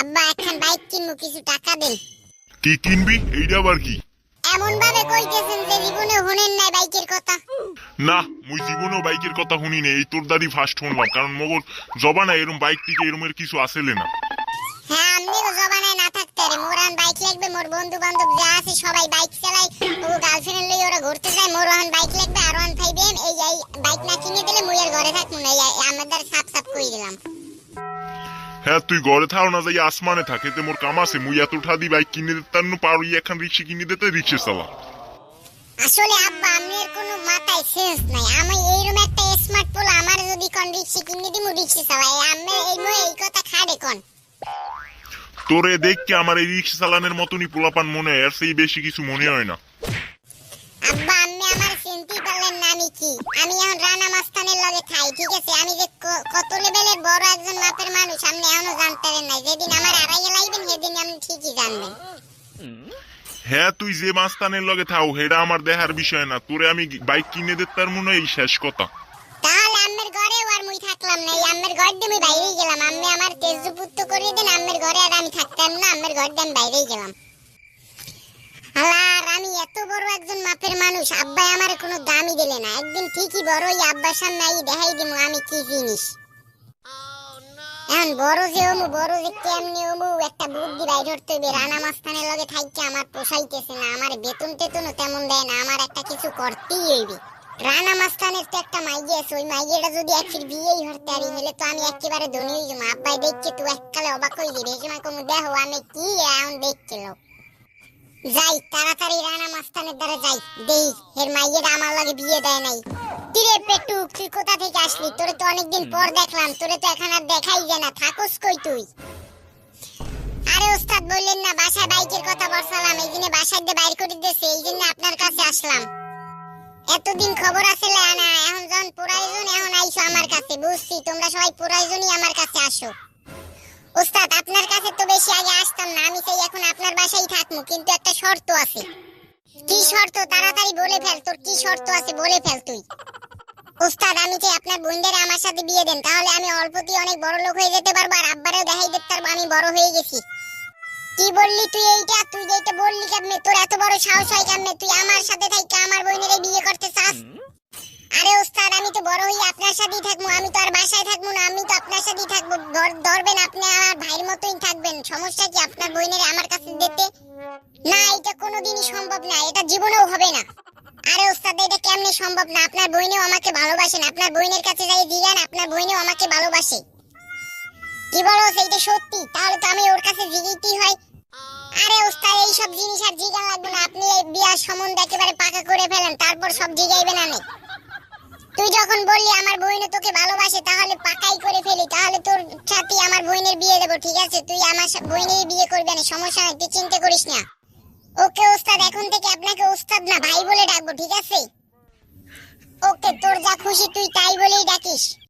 আব্বা এখন বাইক কিনবো কিছু টাকা দেন। কি কিনবি? এইটা আবার কি? এমন ভাবে কইতেছেন যে জীবনে হনেন নাই বাইকের কথা। না মুই জীবনেও বাইকের কথা শুনি নাই এই তোর দাদি ফার্স্ট শুনলাম কারণ মগর জবানা এরম বাইক টিকে এরমের কিছু আসেলে না। হ্যাঁ আমনিও জবানায় না থাকতে রে মোর এখন বাইক লাগবে মোর বন্ধু বান্ধব যা আছে সবাই বাইক চালায়। ও গার্লফ্রেন্ড লই ওরা ঘুরতে যায় মোর এখন বাইক লাগবে আর ওয়ান ফাইভ এম এই এই বাইক না কিনে দিলে মুই আর ঘরে থাকব না। এই আমাদের সাপ সাপ কই দিলাম হ্যাঁ তুই ঘরে থাও না যাই আসমানে থাকে তে মোর কাম আছে মুই এত উঠা দি বাইক কিনে দিতে না পারো এখন রিক্সা কিনে দিতে রিক্সা চালা। আসলে আব্বা আমার কোনো মাথায় সেন্স নাই। আমি এইরকম একটা স্মার্ট পোলা আমার যদি কোন রিক্সা কিনে দিমু রিক্সা চালাই। আমি এই মই এই কথা খাড়ে কোন? তোরে দেখকে আমার এই রিক্সা চালানোর মতনই পোলাপান মনে হয় এর সেই বেশি কিছু মনে হয় না। আব্বা আমি আমার চিনতেই পারলেন না আমি কি? আমি এখন রানা মাস্তানের লগে খাই ঠিক আছে? আমি যে কত লেভেলের বড় একজন মাপের মানুষ আপনি এখনও জানতে নাই। যেদিন আমার আড়াইয়ে লাইবেন সেদিন আপনি ঠিকই জানবেন। হ্যাঁ তুই যে মাস্তানের লগে থাও হেডা আমার দেখার বিষয় না। তোরে আমি বাইক কিনে দিতে মনে এই শেষ কথা। তাহলে আম্মের ঘরে আর মুই থাকলাম না। এই আম্মের ঘর দিয়ে আমি বাইরেই গেলাম। আম্মে আমার তেজপুত্র করিয়ে দেন আম্মের ঘরে আর আমি থাকতাম না। আম্মের ঘর দিয়ে আমি বাইরেই গেলাম। আর আমি এত বড় একজন মাপের মানুষ আব্বাই আমার কোনো দামই দিলে না। একদিন ঠিকই বড় ওই আব্বার সামনে আই দেখাই দিমু আমি কি জিনিস। এখন বড় যে ওমু বড় যে কেমনি ওমু একটা বুদ্ধি বাইর করতে হবে রানা মাস্তানের লগে থাইকে আমার পোষাইতেছে না, আমার বেতন টেতনও তেমন দেয় না, আমার একটা কিছু করতেই হইবে। রানা মাস্তানের তো একটা মাইয়ে আছে, ওই মাইয়েটা যদি একদিন বিয়েই হতে পারি হলে তো আমি একেবারে ধনী হয়ে যাব। আব্বাই দেখছে তুই এককালে অবাক হয়ে যাবে এই সময় দেখো, আমি কি এখন দেখছিল যাই, তাড়াতাড়ি রানা মাস্তানের দ্বারা যাই, দেই, এর মাইয়েটা আমার লাগে বিয়ে দেয় নাই। কিরে পেটু, তুই কোথা থেকে আসলি? তোরে তো অনেকদিন পর দেখলাম, তোরে তো এখন আর দেখাই যায় না, থাকস কই তুই? আরে ওস্তাদ, বললেন না, বাসায় বাইকের কথা বলছিলাম এই জন্য বাসায় দিয়ে বাইর করে দিয়েছে এই জন্য আপনার কাছে আসলাম। এতদিন খবর আছে না এখন যখন প্রয়োজন এখন আইসো আমার কাছে, বুঝছি? তোমরা সবাই প্রয়োজনই আমার কাছে আসো। ওস্তাদ, আপনার কাছে তো বেশি আগে আসতাম না, আমি চাই এখন আপনার বাসায় থাকব, কিন্তু একটা শর্ত আছে। কি শর্ত? তাড়াতাড়ি বলে ফেল, তোর কি শর্ত আছে? বলে ফেল তুই। আমি আপনার বোনদের আমার সাথে বিয়ে দেন, তাহলে আমি অল্পতেই অনেক বড় লোক হয়ে যেতে পারব, আর আব্বারেও দেখাই দিতে পারব, আমি বড় হয়ে গেছি। কি বললি তুই এইটা? তুই যেটা বললি কেমনে? তোর এত বড় সাহস হয় কেমনে? তুই আমার সাথে থাইকে আমার বোনের বিয়ে করতে চাস? আরে ওস্তাদ, আমি তো বড় হই আপনার সাথেই থাকব, আমি তো আর বাসায় থাকব না, আমি তো আপনার সাথেই থাকব। ধরবেন আপনি আমার ভাইয়ের মতোই থাকবেন, সমস্যা কি আপনার বোনের আমার কাছে দিতে না এটা কোনোদিনই সম্ভব না, এটা জীবনেও হবে না। আরে ওস্তাদ, এটা কেমনে সম্ভব না? আপনার বইনেও আমাকে ভালোবাসেন। আপনার বইনের কাছে যাই জিগান আপনার বইনেও আমাকে ভালোবাসে। কি বলো, সেইটা সত্যি? তাহলে তো আমি ওর কাছে জিগাইতেই হয় আরে ওস্তাদ এই সব জিনিস আর জিগান লাগবে না। আপনি এই বিয়ার সম্বন্ধ একেবারে পাকা করে ফেলেন, তারপর সব জিগাইবেন আমি তুই যখন বললি আমার বইনে তোকে ভালোবাসে, তাহলে পাকাই করে ফেলি। তাহলে তোর সাথে আমার বইনের বিয়ে দেবো, ঠিক আছে? তুই আমার বইনেরই বিয়ে করবি না সমস্যা নাই, তুই চিন্তা করিস না। ওকে ওস্তাদ, এখন থেকে আপনাকে ওস্তাদ না, ভাই বলে ডাকবো, ঠিক আছে? ওকে, তোর যা খুশি তুই তাই বলেই ডাকিস।